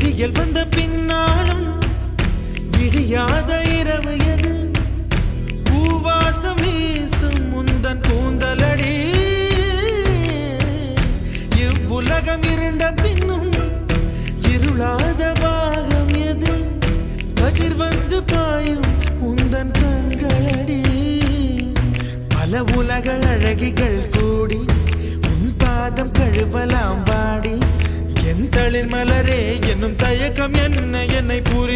விடியல் வந்த பின்னாலும் விடியாத இரவு எது? பூவாசம் வீசும் முந்தன் கூந்தலடி. இவ்வுலகம் இருண்ட பின்னும் இருளாத பாகம் எது? கதிர் வந்து பாயும் உந்தன் கண்களடி. பல உலக அழகிகள் கூடி உன் பாதம் கழுவலாம் வாடி. என் தளிர் மலரே என்னும் தயக்கம் என்ன? என்னை புரியாதா